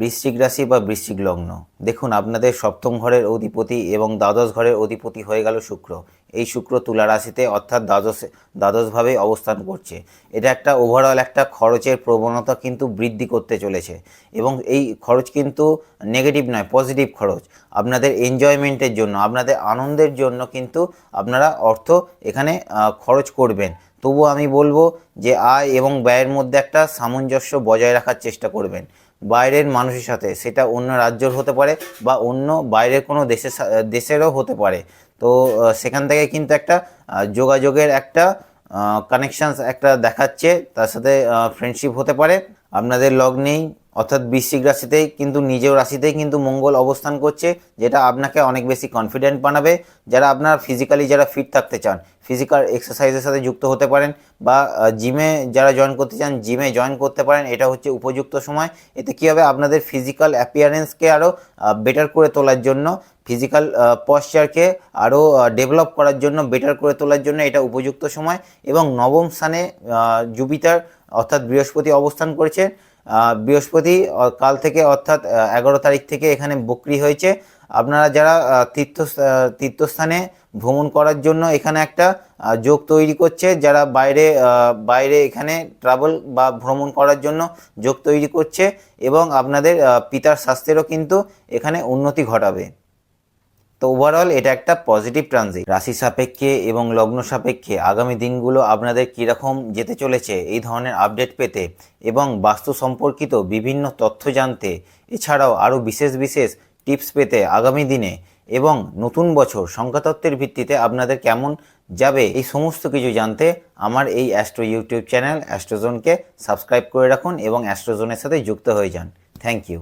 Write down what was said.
বৃশ্চিক রাশি বা বৃশ্চিক লগ্ন। দেখুন, আপনাদের সপ্তম ঘরের অধিপতি এবং দ্বাদশ ঘরের অধিপতি হয়ে গেল শুক্র। এই শুক্র তুলা রাশিতে অর্থাৎ দ্বাদশ, দ্বাদশভাবে অবস্থান করছে। এটা একটা ওভারঅল একটা খরচের প্রবণতা কিন্তু বৃদ্ধি করতে চলেছে এবং এই খরচ কিন্তু নেগেটিভ নয় পজিটিভ খরচ। আপনাদের এনজয়মেন্টের জন্য, আপনাদের আনন্দের জন্য কিন্তু আপনারা অর্থ এখানে খরচ করবেন। তবু আমি বলব যে আয় এবং ব্যয়ের মধ্যে একটা সামঞ্জস্য বজায় রাখার চেষ্টা করবেন। বাইরের মানুষের সাথে, সেটা অন্য রাজ্যর হতে পারে বা অন্য বাইরের কোনো দেশের দেশেরও হতে পারে। তো সেখান থেকে কিন্তু একটা যোগাযোগের একটা কানেকশানস একটা দেখাচ্ছে, তার সাথে ফ্রেন্ডশিপ হতে পারে। আপনাদের লগ্নেই অর্থাৎ বৃশ্চিক রাশিতেই কিন্তু নিজের রাশিতেই কিন্তু মঙ্গল অবস্থান করছে, যেটা আপনাকে অনেক বেশি কনফিডেন্ট বানাবে। যারা আপনার ফিজিক্যালি যারা ফিট থাকতে চান ফিজিক্যাল এক্সারসাইজের সাথে যুক্ত হতে পারেন বা জিমে যারা জয়েন করতে চান জিমে জয়েন করতে পারেন, এটা হচ্ছে উপযুক্ত সময়। এতে কী হবে? আপনাদের ফিজিক্যাল অ্যাপিয়ারেন্সকে আরও বেটার করে তোলার জন্য ফিজিক্যাল পশ্চারকে আরও ডেভেলপ করার জন্য বেটার করে তোলার জন্য এটা উপযুক্ত সময়। এবং নবম স্থানে জুপিটার অর্থাৎ বৃহস্পতি অবস্থান করেছে। বৃহস্পতি কাল থেকে অর্থাৎ এগারো তারিখ থেকে এখানে বক্রি হয়েছে। আপনারা যারা তীর্থ তীর্থস্থানে ভ্রমণ করার জন্য এখানে একটা যোগ তৈরি করছে, যারা বাইরে বাইরে এখানে ট্রাভেল বা ভ্রমণ করার জন্য যোগ তৈরি করছে এবং আপনাদের পিতার স্বাস্থ্যেরও কিন্তু এখানে উন্নতি ঘটাবে। তো ওভারঅল এটা একটা পজিটিভ ট্রানজিট রাশি সাপেক্ষে এবং লগ্ন সাপেক্ষে আগামী দিনগুলো আপনাদের কীরকম যেতে চলেছে এই ধরনের আপডেট পেতে এবং বাস্তু সম্পর্কিত বিভিন্ন তথ্য জানতে, এছাড়াও আরও বিশেষ বিশেষ টিপস পেতে আগামী দিনে এবং নতুন বছর সংখ্যাতত্ত্বের ভিত্তিতে আপনাদের কেমন যাবে এই সমস্ত কিছু জানতে আমার এই অ্যাস্ট্রো ইউটিউব চ্যানেল অ্যাস্ট্রোজোনকে সাবস্ক্রাইব করে রাখুন এবং অ্যাস্ট্রোজোনের সাথে যুক্ত হয়ে যান। Thank you